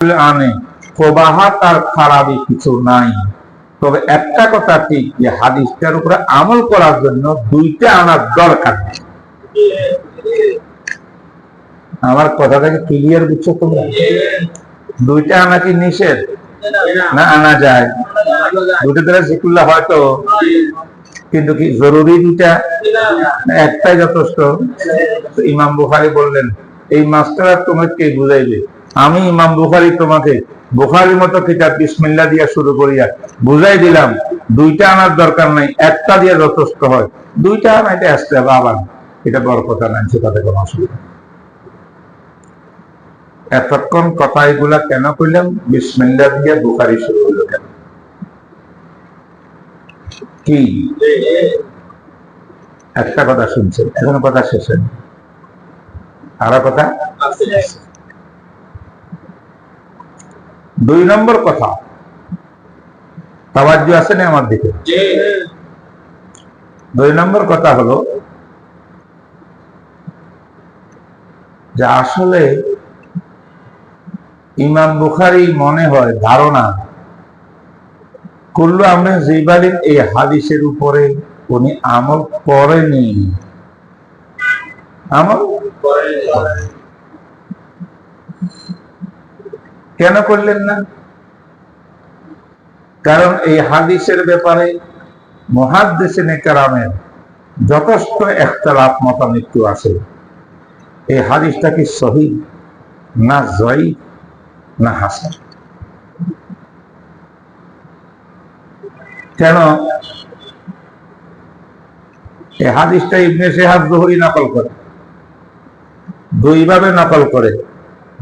আনে প্রবাহাত আর খারাপই কিছু নাই। তবে একটা কথা ঠিক, যে হাদিসটার উপরে আমল করার জন্য দুইটা আনার দরকার। আমার কথাটাকে ক্লিয়ার বুঝছ তোমরা? দুইটা আনা কি নিষেধ? না, আনা যায়। দুটো দ্বারা শিখলে হয়তো কিন্তু কি জরুরি একটাই যথেষ্ট। ইমাম বুখারি বললেন, এই মাস্টার তোমাকে কে বুঝাইবে? আমি ইমাম বুখারি তোমাকে বুখারির মতো কিতাব বিসমিল্লা দিয়া শুরু করিয়া বুঝাই দিলাম, দুইটা আনার দরকার নাই, একটা দিয়ে যথেষ্ট হয়। দুইটা আনা এটা আসতে হবে আবার এটা বড় কথা নাই সেটাতে কোনো অসুবিধা এতক্ষণ কথা এগুলা কেন কইলাম? বিসমিল্লা দিয়ে বুখারি শুরু হলো কেন? কি? একটা কথা শুনছেন, এখনও কথা শেষ হয়নি। আরও কথা? দুই নম্বর কথা। তাবাজ্য আছে না আমার দিকে? দুই নম্বর কথা হলো যে আসলে ইমাম বুখারি মনে হয় ধারণা কুল্লু আমরা জিবালির এই হাদিসের উপরে উনি আমল করেনি আমল কেন করলেন না? কারণ এই হাদিসের ব্যাপারে মহাদ্দেশে কারামের যথেষ্ট একতলাপ মতামৃত্যু আছে। এই হাদিসটা কি সহি না জয়ী না হাসান? কেন এই হাদিসটা ইবনে সেহাব জহরি নকল করে? দুইভাবে নকল করে।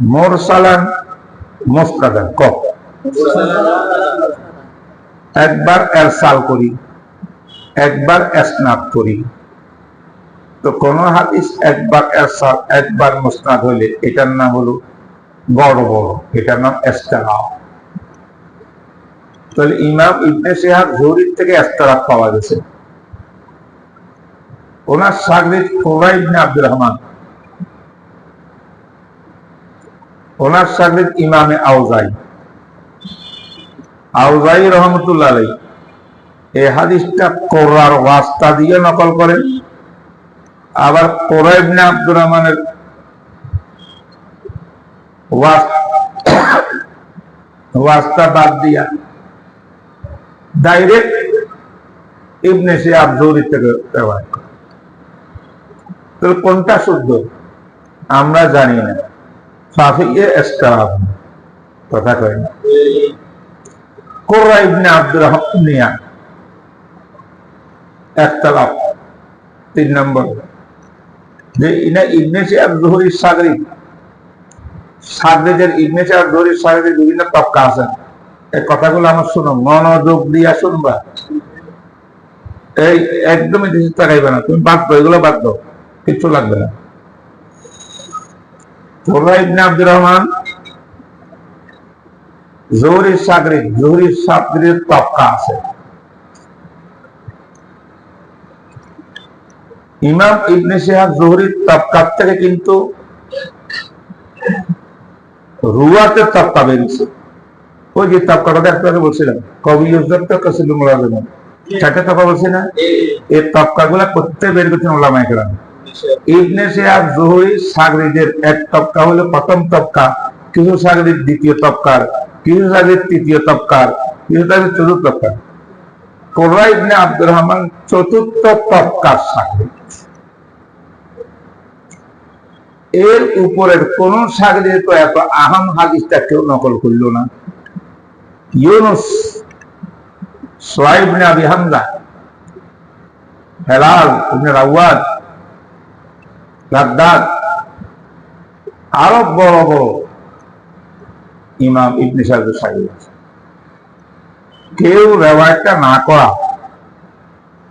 মোরসালান মোস্তাদান ক একবার এরসাল করি, একবার এসনাদ করি। তো কোন হাদিস একবার এরসাল, একবার মুসনাদ হইলে এটার নাম হলো বড় বড়, এটার নাম এস্তারাও তাহলে ইমাম ইবনে সিহাব জহরির থেকে এস্তারাত পাওয়া গেছে। ওনার সাগরিদ কোরা ইবনে আব্দুর রহমান ওনার সাগরিদ ইমামে আউজাই। আউজাই রহমতুল্লাহ আলাই এই হাদিসটা কোরার ওয়াস্তা দিয়ে নকল করেন। আবার কোরা ইবনে আব্দুর রহমানের ওয়াস্তা বাদ দিয়া ডাইরেক্ট ইবনে সিহাব জহরি থেকে ব্যবহার কোনটা শুদ্ধ? আমরা জানি না। এস্তারাব কথা কয় না। ইবনে আব্দুর তিন নম্বর। যে ইনা ইবনে জহরির সাগরি। সাগরিদের ইবনে সাগরিদের বিভিন্ন তবকা আছে। এই কথাগুলো আমার শুনো, মনোযোগ দিয়া শুনবা। এই একদমই দেশে তাকাইবে না। তুমি বাদ দাও, এগুলো বাদ দাও, কিচ্ছু লাগবে না। ইবনে রহমান জহুরির সাগরিদ জহুরির সাগরিদ তবকা আছে। ইমাম ইবনে সিহাব জহুরির তবকার থেকে কিন্তু রুয়াতে তবকা বেরিয়েছে। ওই যে তবকাটা একটু বলছিলাম, কবি ছিল মোলাজম চারটে তবকা বলছি না, এই তবকা গুলা করতে বের করছেন ওলামাই কেরাম। ইবনে সাগরিদের এক হলো প্রথম কিছু সাগরিদ দ্বিতীয় কিছু সাগরিদ তৃতীয় কিছু সাগরিদ চতুর্থ ইবনে আব্দুর রহমান চতুর্থ সাগরিদ এর উপরের কোন সাগরিদ তো এত আহাম হাদিসটা কেউ নকল করল না। ইউনুস সোয়াইব ইবনে আবি হামজা, হেলাল ইবনে লাদ্দাদ আরও বড় বড় ইমাম ইবনে সাহেব সাহেব কেউ রেওয়ায়তটা না করা,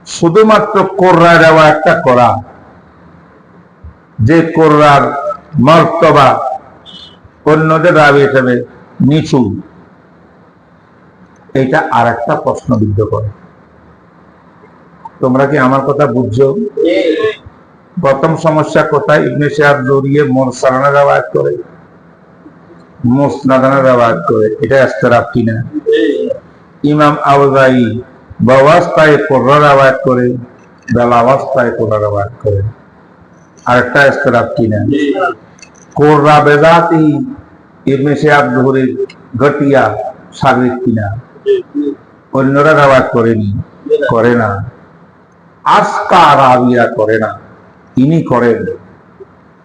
শুধুমাত্র কোররা রেওয়ায়তটা করা, যে কোররার মর্তবা অন্যদের রাবি হিসেবে নিচু, এটা আর একটা প্রশ্নবিদ্ধ করে। তোমরা কি আমার কথা বুঝছ? প্রথম সমস্যা কোথায়? ইবনে সাহেব মোর সালানা রেওয়ায়ত করে। করে। এটা ইমাম রেওয়ায়ত করে রেওয়ায়ত করে। আরেকটা ইস্তেরাব কিনা? কোররা বেজাতি গটিয়া সাগরিক কিনা? অন্যরা রেওয়ায়ত করেনি। করে না। আজকা রাবিয়া করে না। ইনি করেন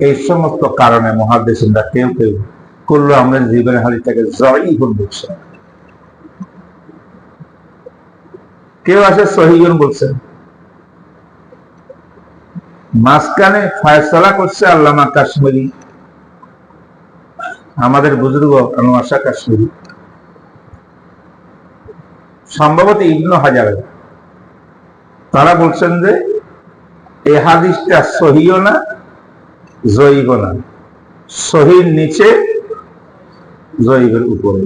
এই সমস্ত কারণে মহাদেশিনরা কেউ কেউ করল আমরা জীবনের হাদিসটাকে গুণ বলছে কেউ আছে সহিগুন বলছেন। মাঝখানে ফয়সলা করছে আল্লামা কাশ্মীরি। আমাদের বুজুর্গ আনোয়াশা কাশ্মীরি। সম্ভবত ইবনু হাজার। তারা বলছেন যে এই হাদিসটা সহিও না জৈব না। সহির নিচে জৈবের উপরে।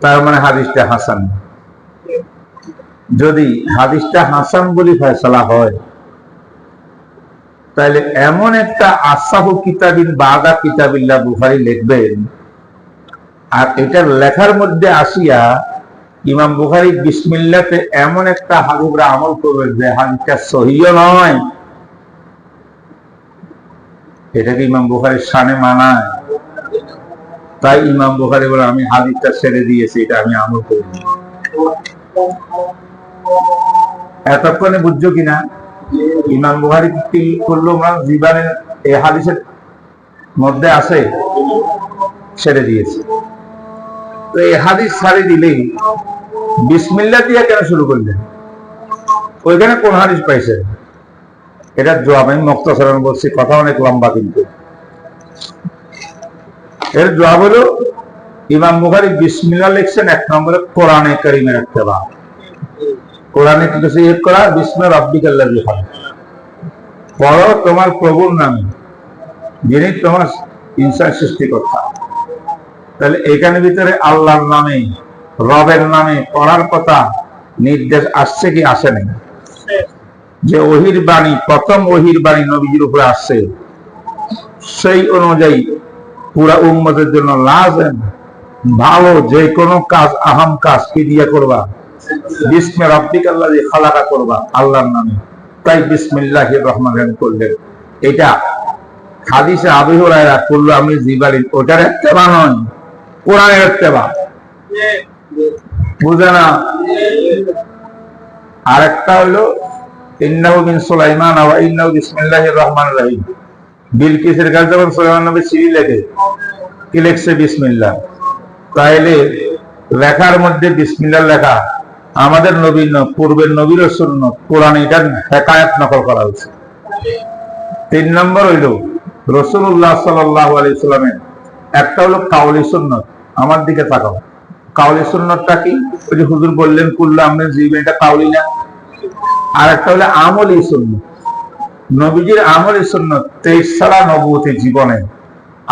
তার মানে হাদিসটা হাসান। যদি হাদিসটা হাসান বলি ফয়সলা হয় তাহলে এমন একটা আসাহু কিতাবিন বাগা কিতাবিল্লা বুখারি লিখবেন, আর এটার লেখার মধ্যে আসিয়া ইমাম বুখারি বিসমিল্লাতে এমন একটা হাবিবরা আমল করবেন যে হাদিসটা সহিও নয়। এটাকে ইমাম বুখারির সানে মানায়। তাই ইমাম বুখারি বলে, আমি হাদিসটা ছেড়ে দিয়েছি, এটা আমি আমল করি এতক্ষণে বুঝছ কিনা ইমাম বুখারি কি করল? জীবনের এই হাদিসের মধ্যে আছে, ছেড়ে দিয়েছে। তো এই হাদিস ছাড়ে দিলেই বিসমিল্লা দিয়ে কেন শুরু করলেন? ওইখানে কোন হাদিস পাইছেন? এটার জবাব আমি মুক্তসরণ বলছি, কথা অনেক লম্বা কিন্তু। এর জবাব হলো, ইমাম বুখারি বিসমিল্লা লিখছেন, এক নম্বরে কোরআনে করিমের একটা বা কোরআনে কি কিছু ইয়ে করা বিসমে রব্বিকাল্লাহ লিখা। পড়ো তোমার প্রভুর নামে, যিনি তোমার ইনসান সৃষ্টিকর্তা। তাহলে এখানে ভিতরে আল্লাহর নামে, রবের নামে পড়ার কথা নির্দেশ আসছে কি আসে নাই? যে ওহির বাণী, প্রথম ওহির বাণী নবীজির উপরে আসছে। সেই অনুযায়ী পুরা উম্মতের জন্য লাজেন ভালো যে কোনো কাজ, আহাম কাজ কি দিয়ে করবা? বিসমে রব্বিক আল্লাহ খালাকা করবা, আল্লাহর নামে। তাই বিসমিল্লাহ রহমান রহিম করলেন। এটা হাদিসে আবি হুরায়রা করল আমি জিবালি ওটার একটা নয় কোরআনের বুঝে না? আরেকটা হলো, ইন্নাহু মিন সুলাইমান ওয়া ইন্নাহু বিসমিল্লাহির রহিম। বিলকিসের কাছে যখন সুলাইমান নবী চিঠি লেখে, কি লিখছে? তাইলে লেখার মধ্যে বিসমিল্লাহ লেখা আমাদের নবীর ন- পূর্বের নবীর শূন্য কোরআন এটা হেকায়াত নকল করা হয়েছে। তিন নম্বর হইল রসুল্লাহ সাল্লাহ আলি সাল্লামের একটা হলো কাউলি সুন্নত। আমার দিকে তাকাও। কাউলি সুন্নতটা কি? ওই যে হুজুর বললেন, কুল্লা আমরা জীবন এটা কাউলি না। আর একটা হলো আমলি সুন্নত। নবীজির আমলি সুন্নত তেইশ সালা নবতী জীবনে।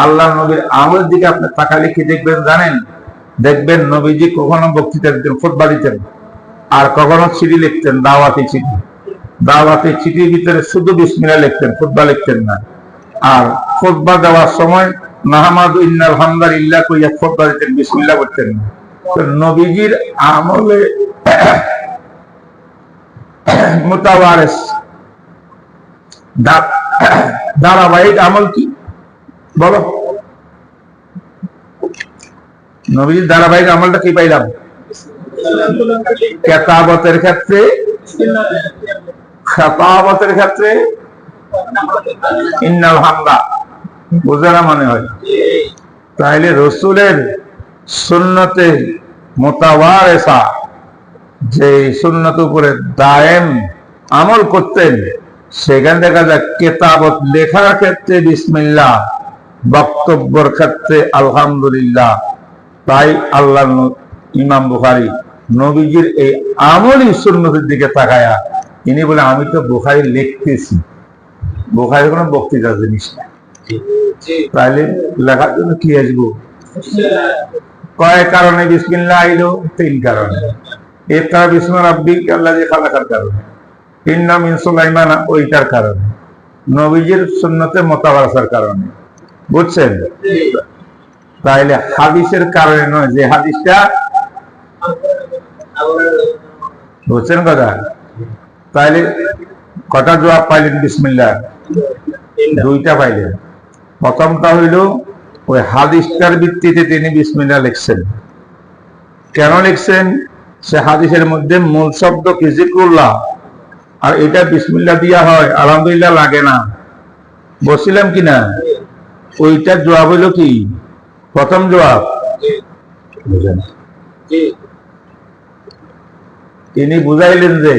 আল্লাহ নবীর আমলের দিকে আপনি তাকালে কি দেখবেন জানেন? দেখবেন নবীজি কখনো বক্তৃতা দিতেন ফুটবা দিতেন, আর কখনো চিঠি লিখতেন, দাওয়াতি চিঠি। দাওয়াতি চিঠির ভিতরে শুধু বিসমিল্লাহ লিখতেন ফুটবা লিখতেন না। আর ফুটবা দেওয়ার সময় ইন্নাল ধারাবাহিক আমল কি? বলো। নবীজির ধারাবাহিক আমলটা কি পাইলাম? কেতাবতের ক্ষেত্রে, খেতাবতের ক্ষেত্রে ইন্নাল হামদা বুঝে না মনে হয়। তাইলে রসুলের সুন্নতে মোতাবারেসা যে সুন্নত উপরে দায়েম আমল করতেন, সেখানে দেখা যায় কেতাবত লেখার ক্ষেত্রে বিসমিল্লাহ, বক্তব্যের ক্ষেত্রে আলহামদুলিল্লাহ। তাই আল্লাহ ইমাম বুখারি নবীজির এই আমলই সুন্নতের দিকে তাকায়া, ইনি বলে, আমি তো বুখারি লিখতেছি। বুখারি কোনো বক্তৃতা জিনিস না তাইলে লেখার জন্য কি কয় কারণে বিসমিল্লাহ আইলো, তিন কারণে। রাব্বি আল্লাহ যে খালাকার কারণে। তিন নাম ওইটার কারণে। নবীজির সুন্নতে মোতাবাসার কারণে। বুঝছেন? তাইলে হাদিসের কারণে নয়, যে হাদিসটা বুঝছেন কথা? তাইলে কটা জবাব পাইলেন বিসমিল্লাহ? দুইটা পাইলেন। প্রথমটা হইল, ওই হাদিসটার ভিত্তিতে তিনি বিসমিল্লাহ লিখছেন। কেন লিখছেন? সে হাদিসের মধ্যে মূল শব্দ কি? জিক্রুল্লাহ আর এটা বিসমিল্লাহ দিয়া হয়, আলহামদুলিল্লাহ লাগে না। বলছিলাম কিনা ওইটার জবাব হইল কি? প্রথম জবাব। তিনি বুঝাইলেন যে,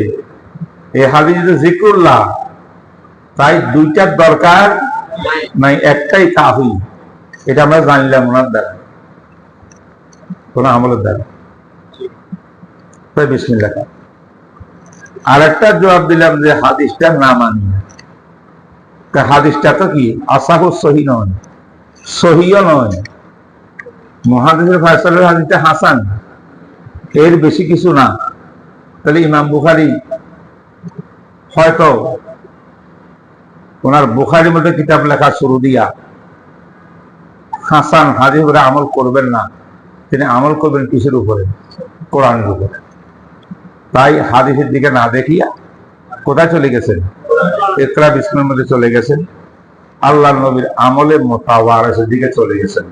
এই হাদিস যে জিক্রুল্লাহ তাই দুইটার দরকার নাই একটাই কাফি এটা আমরা জানলাম ওনার দ্বারা। কোন আমলের দ্বারা। তাই বিসমিল্লাহ। আর একটা জবাব দিলাম যে হাদিসটা না মানি। হাদিসটা তো কি? আসাহ সহি নয়, সহিও নয়। মহাদেশের ফায়সালের হাদিসটা হাসান, এর বেশি কিছু না। তাহলে ইমাম বুখারি হয়তো ওনার বুখারির মধ্যে কিতাব লেখা শুরু দিয়া, হাসান হাদিস উপরে আমল করবেন না, তিনি আমল করবেন কিসের উপরে? কোরআনের উপরে। তাই হাদিসের দিকে না দেখিয়া কোথায় চলে গেছেন? একরা বিষ্ণুর মধ্যে চলে গেছেন। আল্লাহ নবীর আমলে মোতাওয়ারেসের দিকে চলে গেছেন।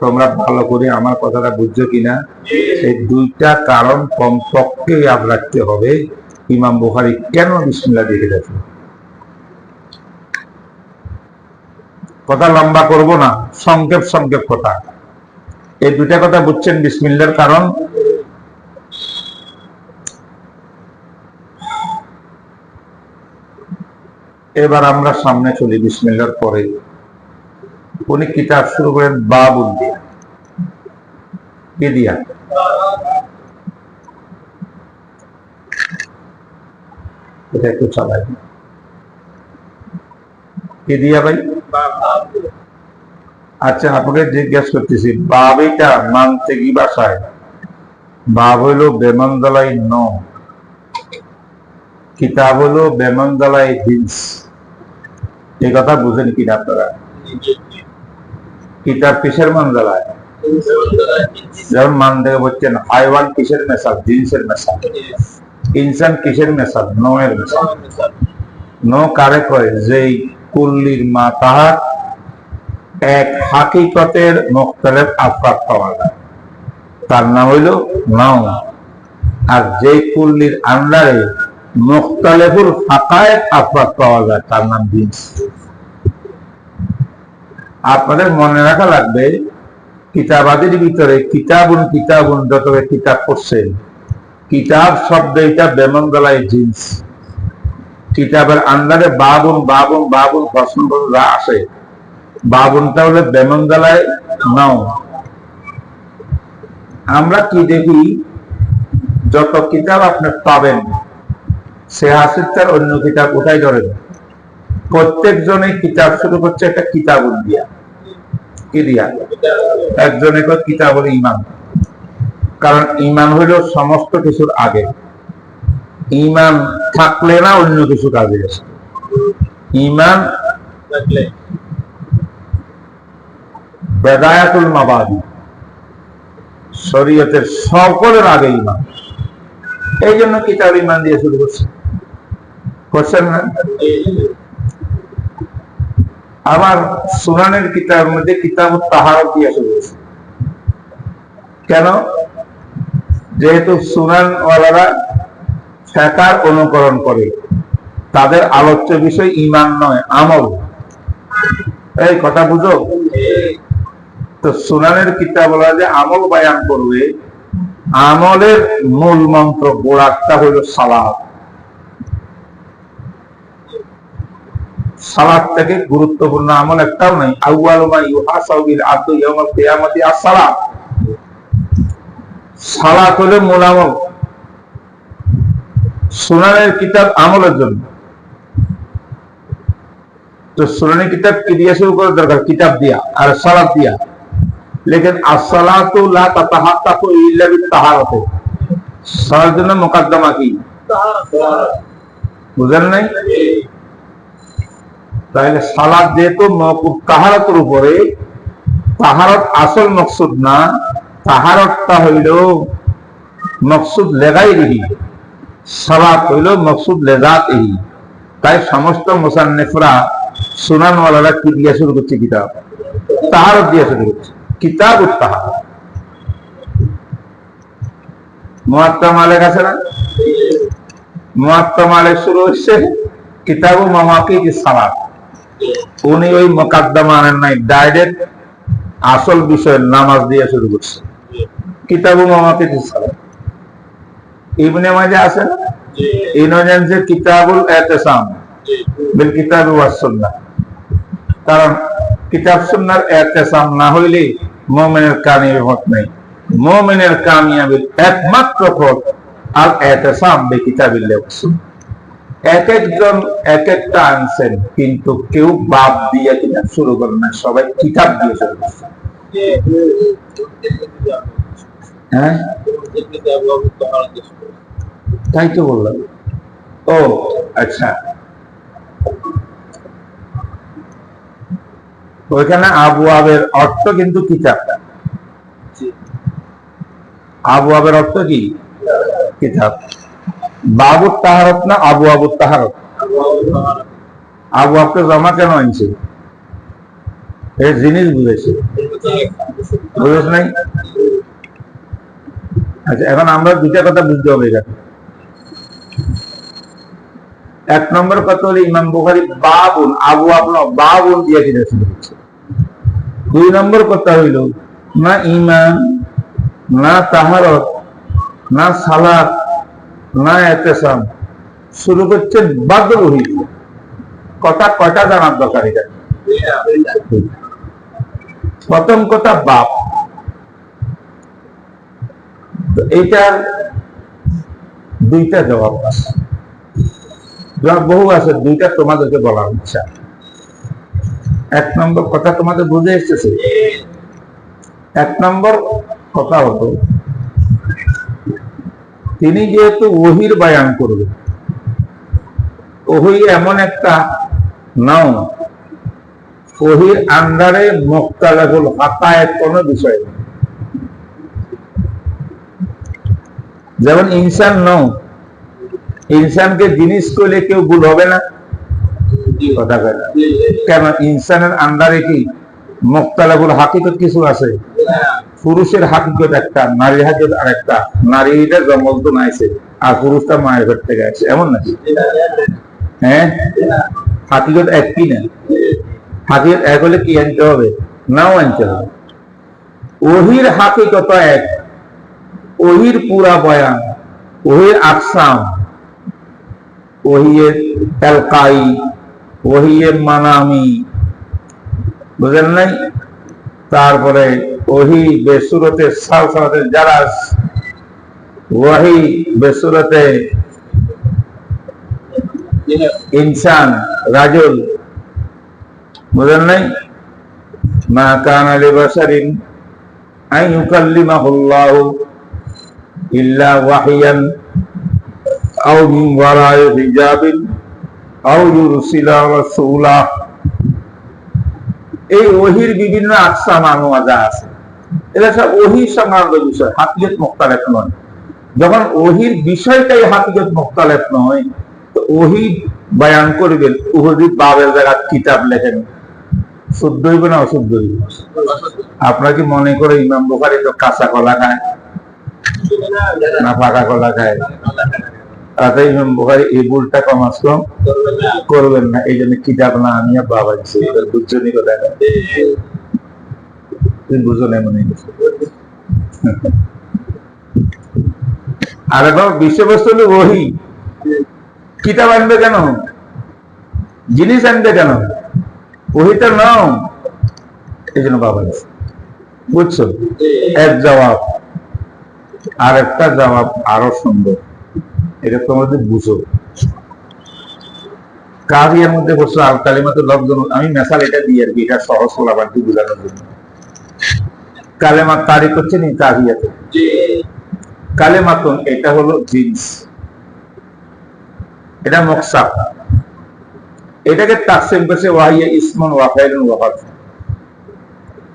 তোমরা ভালো করে আমার কথাটা বুঝছ কিনা? এই দুইটা কারণ কমপক্ষে ইয়াদ রাখতে হবে। ইমাম বুখারি কেন বিসমিল্লাহ দেখে গেছে কথা লম্বা করব না, সংক্ষেপ সংক্ষেপ কথা। এই দুইটা কথা বুঝছেন বিসমিল্লার কারণ? এবার আমরা সামনে চলি বিসমিল্লার পরে। উনি কিতাব শুরু করেন, বাবুল দিয়া। কি দিয়া? এটা একটু চালাই। কি দিয়া ভাই? আচ্ছা আপনাকে জিজ্ঞেস করতেছি বাব এটা মানতে কি বাসায়? বাব হইল বেমনদলাই ন কিতাব হলো বেমনদলাই হিন্স। এই কথা বুঝেন কিনা আপনারা? কিতাব কিসের মন্দলায় যেমন মান থেকে বলছেন, হাইওয়ান কিসের মেসাল জিন্সের মেসাল ইনসান কিসের মেসাল নয়ের মেসাল ন কারে কয়? যেই কুল্লির মা তাহার এক হাকিকতের মুখতালেফ আফরাত পাওয়া যায়। তার নাম হইল নাও আর যে কুল্লির আন্ডারে মুখতালেফুল ফাঁকায় আফরাত পাওয়া যায়, তার নাম জিন্স আপনাদের মনে রাখা লাগবে, কিতাবাদের ভিতরে কিতাবুন কিতাবুন যত কিতাব পড়ছেন, কিতাব শব্দ এটা বেমঙ্গলায় জিন্স কিতাবের আন্ডারে বাবুন বাবুন বাবুন প্রশ্ন আসে বাবুনটা হলে বেমঙ্গলায় নাও। আমরা কি দেখি যত কিতাব আপনি পাবেন, সে হাসির অন্য কিতাব ওটাই ধরেন? প্রত্যেকজনে কিতাব শুরু করছে একটা কিতাব দিয়া কি দিয়া? একজনে কিতাব হলো ইমান। কারণ ইমান হইল সমস্ত কিছুর আগে। ইমান থাকলে না অন্য কিছু কাজে আসে। ইমান বেদায়াতুল মাবাদি। শরীয়তের সকলের আগে ইমান এই জন্য কিতাব ইমান দিয়ে শুরু করছে। করছেন না? আবার সুনানের কিতাবের মধ্যে কিতাব তাহার দিয়ে শুরু হয়েছে। কেন? যেহেতু সুনানওয়ালারা ফেকার অনুকরণ করে, তাদের আলোচ্য বিষয় ইমান নয়, আমল। এই কথা বুঝো? তো সুনানের কিতাব বলা যে আমল বায়ান করবে আমলের মূল মন্ত্র গোড়াটা হইল সালাদ সালাদ থেকে গুরুত্বপূর্ণ আমল একটাও নাই। আউয়াল মা ইউহাসাউ বিল আবদু ইয়াউমাল কিয়ামাতি আস-সালাত। সালাত হলো মূল আমল। সুনানের কিতাব আমলের জন্য। তো সুনানের কিতাব কি দিয়ে শুরু করার দরকার? কিতাব দিয়া আর সালাত দিয়া। লেকিন আসসালাতু লা নাই? তাহলে সালাদ যেহেতু মকুব তাহারাতের উপরে, তাহারত আসল মকসুদ না, তাহারতটা হইল মকসুদ লেগাই রিহি সালাত হইল মকসুদ লেজাত তাই সমস্ত মুসান্নেফরা সুনানওয়ালারা কি দিয়ে শুরু করছে কিতাব? তাহারত দিয়ে শুরু করছে। কিতাব উত্তাহার মুয়াত্তা মালেক আছে না? মুয়াত্তা মালেক শুরু হচ্ছে কিতাবু মামাকি সালাত। উনি ওই মোকাদ্দমা আনেন নাই, ডাইরেক্ট আসল বিষয়ের নামাজ দিয়ে শুরু করছে। কিতাবু মামাকি সালাত। ইবনে মাঝে আছে না? ইনোজেন্সে কিতাবুল এতেসাম বিল কিতাবু ওয়াস কারণ কিতাব সুন্নাহর এতেসাম না হইলে মুমিনের কামিয়াবি হত নেই। মুমিনের কামিয়াবির একমাত্র পথ আল এতেসাম বে কিতাবিল্লাহ এক একজন এক একটা আনছেন, কিন্তু কেউ বাপ দিয়ে কিতাব শুরু করেন না সবাই কিতাব দিয়ে শুরু করছে। হ্যাঁ? তাই তো বললাম। ও আচ্ছা। ওইখানে আবু আবের অর্থ কিন্তু কিতাবটা আবু আবের অর্থ কি? কিতাব। বাবুর তাহারত না আবু আবুর তাহারত? আবু আবকে জমা কেন আনছে? এই জিনিস বুঝেছে। বুঝেছ নাই? আচ্ছা এখন আমরা দুটা কথা বুঝতে হবে এখানে। এক নম্বর কথা হলো ইমাম বুখারি বাবুন আবু আপনার বাবুন দিয়ে কিনে শুরু দুই নম্বর কথা হইল, না ইমান না তাহারত, না সালাত, না এতেসাম শুরু করছেন বাদ্য বহি কথা কয়টা জানার দরকার প্রথম কথা বাপ। এইটার দুইটা জবাব আছে। জবাব বহু আছে, দুইটা তোমাদেরকে বলার ইচ্ছা। এক নম্বর কথা তোমাদের বুঝে এসেছে। এক নম্বর কথা হতো তিনি যেহেতু ওহির বায়ান করবেন ওহি এমন একটা নাও ওহির আন্ডারে মোক্তালাগুল হাতায় কোনো বিষয় নেই। যেমন ইনসান নও, ইনসানকে জিনিস করলে কেউ ভুল হবে না। কেন ইনসানের আন্ডারে কি? মোক্তালাগুল হাকিকত কিছু আছে। পুরুষের হাকিকত একটা, নারীর হাকিকত আর একটা নারীটা জন্ম তো নাইছে আর পুরুষটা মায়ের ঘর থেকে আছে এমন নাকি? হ্যাঁ? হাকিকত এক কি না? হাকিকত এক হলে কি আনতে হবে? নাও আনতে হবে। ওহির হাকিকত এক, ওহির পুরা বয়ান, ওহির আকসাম ওহিয়ের এলকাই ওহিয়ের মানামি বুঝলেন নাই তারপরে ওহি বেসুরতে সালসালাতে জারাস ওয়াহি বেসুরতে ইনসান রাজুল বুঝলেন নাই মা কান আলী বাসারিন আই ইউকাল্লিমাহুল্লাহ ইল্লা ওয়াহিয়ান আও মিন ওয়ারাই হিজাবিন আও ইউরসিলা রাসূলা এই ওহির বিভিন্ন আকসাম আনুয়াজা আছে। এটা সব ওহির সংক্রান্ত বিষয় হাকিগত মোক্তালেফ নয়। যখন ওহির বিষয়টাই হাকিগত মোক্তালেফ নয়, তো ওহি বয়ান করবেন, ওহি বাবের জায়গা কিতাব লেখেন। শুদ্ধ হইবে না অশুদ্ধ হইবে? আপনারা কি মনে করে ইমাম বুখারি তো কাঁচা কলা খায়? না পাকা কলা খায়? কিতাব বিষয়বস্তু ওহি কিতাব আনবে কেন? জিনিস আনবে কেন? ওহিটা নাও। এই জন্য বাবা বুঝছ? এক জবাব। আর একটা জবাব আরও সুন্দর। এটা তোমাদের বুঝো। কাভিয়ার মধ্যে বসে আল কালিমাতে লফজন আমি মেসাল এটা দিই আর কি এটা সহজ ফলাফলটি বোঝানোর জন্য। কালেমা তারিখ হচ্ছে নি কালেমাতন এটা হলো জিন্স। এটা মকসা। এটাকে তাকসিম করেছে ওয়াহিয়া ইসমন ওয়াফাইলুন ওয়াফাত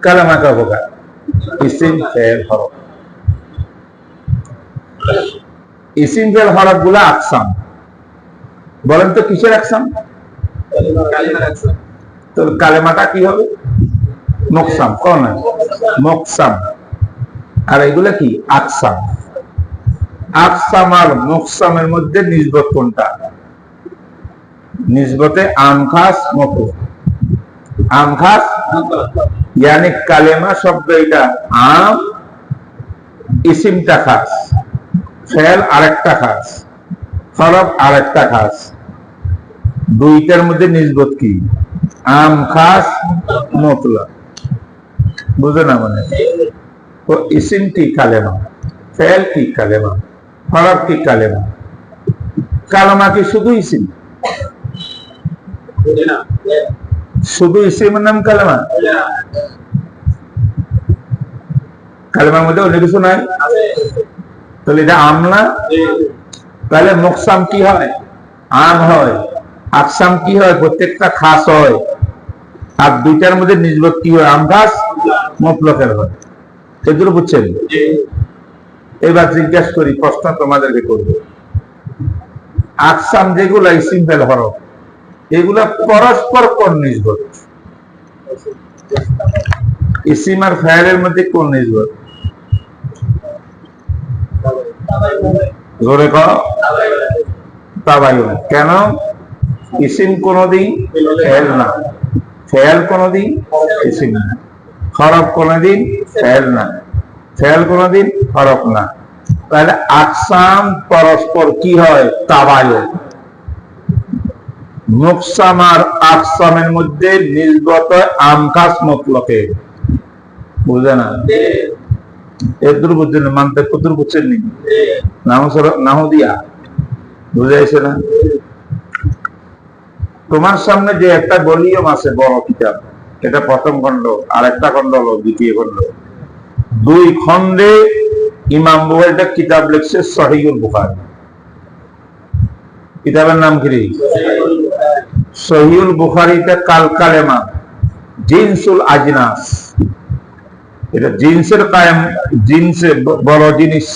কালেমা প্রকার ইসিম ফেল হরফ। ইসিম ফেল হরফগুলা আকসাম বলেন তো কিসের আকসাম তো কালেমাটা কি হবে? মোকসাম কোন মোকসাম আর এগুলা কি? আকসাম আকসাম আর মোকসামের মধ্যে নিজবত কোনটা? নিজবতে আম আমখাস মতো আমখাস ইয়ানি কালেমা শব্দ এটা। আম, ইসিমটা খাস। ফেল আরেকটা খাস হরফ আরেকটা খাস। দুইটার মধ্যে নিজবত কি? আম খাস মতলা বুঝে না মানে? তো ইসিম কি কালেমা? ফেল কি কালেমা? হরফ কি কালেমা? কালেমা কি শুধু ইসিম? শুধু ইসিমের নাম কালেমা? কালেমার মধ্যে অন্য কিছু নাই? তাহলে এটা আম তাহলে কি হয়? আম হয়। আকসাম কি হয়? প্রত্যেকটা খাস হয়। আর দুইটার মধ্যে নিজবত কি হয়? আম মতলকের হয়। বুঝছেন? এবার জিজ্ঞাসা করি, প্রশ্ন তোমাদেরকে করব। আকসাম যেগুলো সিম্পল হরফ, এগুলা পরস্পর কোন নিজবত? আর ফায়ারের মধ্যে কোন নিজবত? জোরে কর তাবায়ুন কেন? ইসিম কোনদিন ফেল না। ফেল কোনদিন ইসিম না। হরফ কোনদিন ফেল না। ফেল কোনদিন হরফ না। তাহলে আকসাম পরস্পর কি হয়? তাবায়ুন মুকসাম আর আকসামের মধ্যে নিজগত আমকাস মতলকে। বুঝে না? তোমার সামনে যে একটা গলিয়ম আছে, বড় কিতাব, এটা প্রথম খণ্ড আর একটা খণ্ড হলো দ্বিতীয় খণ্ড। দুই খণ্ডে ইমাম বুহারিটা কিতাব লিখছে সহিউল বুখারী। কিতাবের নাম কি? সহিউল বুখারিতে কাল কালেমা জিনসুল আজনাস। এটা জিন্সের কায়েম, জিন্সে বড় জিনিস,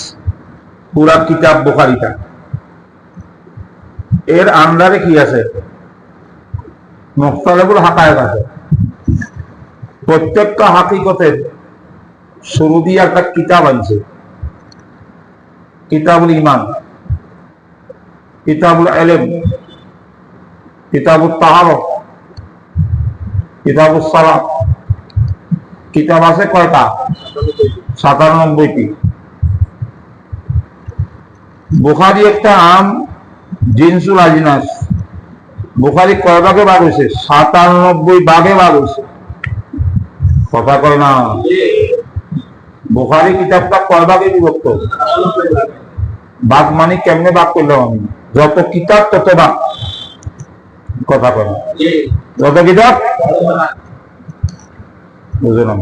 পুরা কিতাব বুখারিটা এর আন্ডারে কি আছে? মুখতালেবুল হাকায়ত আছে। প্রত্যেকটা হাকিকতের শুরু দিয়ে একটা কিতাব আনছে। কিতাবুল ইমান কিতাবুল এলেম কিতাবুল তাহারত কিতাবুল সালাত। কিতাব আছে কয়টা? সাতানব্বইটি। বুখারি একটা আম, জিনসুল আজিনাস। বুখারি কয় ভাগে ভাগ হয়েছে? সাতানব্বই ভাগে ভাগ হয়েছে। কথা কয় না। বুখারি কিতাবটা কয় ভাগে বিভক্ত? বাঘ মানে কেমনে বাঘ করলাম আমি? যত কিতাব, তত বাঘ কথা কয় যত কিতাব বুঝলাম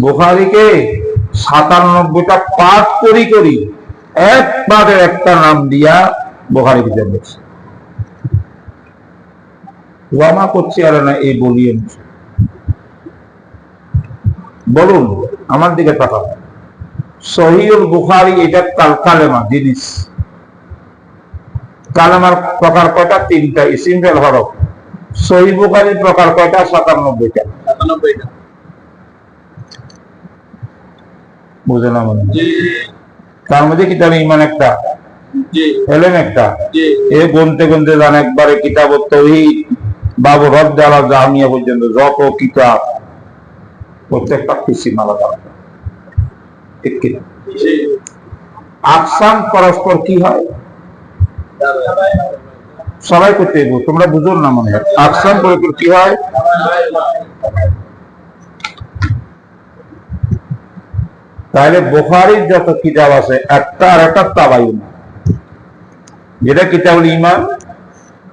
বুখারিকে সাতানব্বইটা পাঠ করি করি একবারে একটা নাম দিয়া বুখারি কিতাব লিখছে ওয়ামা করছি আর না এই বলিয়ে বলুন, আমার দিকে তাকাও। সহিউল বুখারি এটা কাল কালেমা জিনিস। কালেমার প্রকার কয়টা? তিনটা। ইসিমফেল হরফ। সহি বুখারির প্রকার কয়টা? সাতানব্বইটা। সাতানব্বইটা। বুঝে না মনে তার মধ্যে কিতাব ইমান একটা একটা। এ গুনতে গুনতে যান একবারে কিতাব তহিদ, বাবু রব জ্বালা জামিয়া পর্যন্ত কিতাব। প্রত্যেকটা খুশি কিনা আকসাম পরস্পর কি হয়? সবাই করতে তোমরা বুঝো না মনে হয়। আকসাম পরস্পর কি হয়? তাহলে বুখারির যত কিতাব আছে, একটা আর একটা তাবাইন। যেটা কিতাবুল ইমান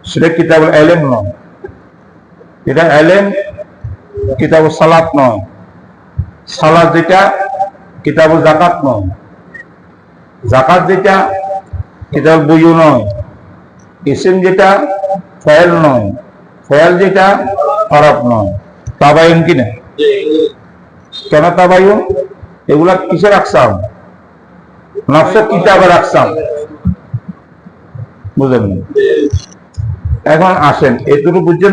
সেটা কিতাবুল এলেম নয়। এটা এলেম, কিতাবুল সালাত নয়। সালাত যেটা, কিতাবুল জাকাত নয়। জাকাত যেটা, কিতাবুল বুয়ু নয়। ইসিম যেটা, ফয়েল নয়। ফয়েল যেটা হরফ নয়। তাবাইন কিনা কেন তাবায়ুন এগুলা কিসে রাখছাম? নকশা কিতাবে রাখছাম। বুঝলেন? এখন আসেন এটুকু বুঝছেন